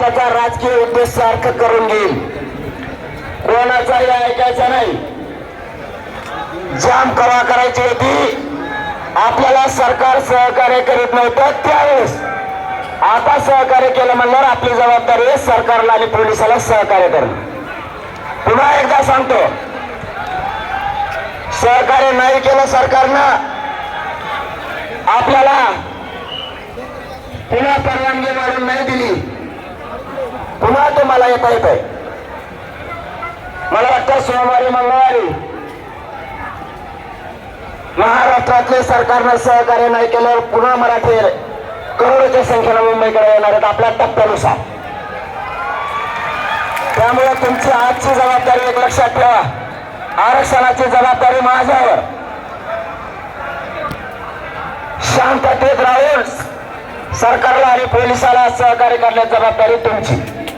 त्याचा राजकीय उद्देश सार्थ करून घेईल. कोणाचाही ऐकायचा नाही. जाम कवा करायची होती? आपल्याला सरकार सहकार्य करीत नव्हतं त्यावेळेस. आता सहकार्य केलं म्हणल्यावर आपली जबाबदारी आहे सरकारला आणि पोलिसाला सहकार्य करणं. पुन्हा एकदा सांगतो. सहकार्य नाही केलं सरकारनं आपल्याला पुन्हा परवानगी मिळून नाही दिली पुन्हा तुम्हाला येता येत आहे मला वाटतं सोमवारी मंगळवारी महाराष्ट्रातले सरकारनं सहकार्य नाही केल्यावर पुन्हा मराठी करोडोच्या संख्येनं मुंबईकडे येणार आहेत आपल्या टप्प्यानुसार. त्यामुळे तुमची आजची जबाबदारी एक लक्षात ठेवा. आरक्षणाची जबाबदारी माझ्यावर. शांततेत राहून सरकारला आणि पोलिसाला सहकार्य करण्याची जबाबदारी तुमची.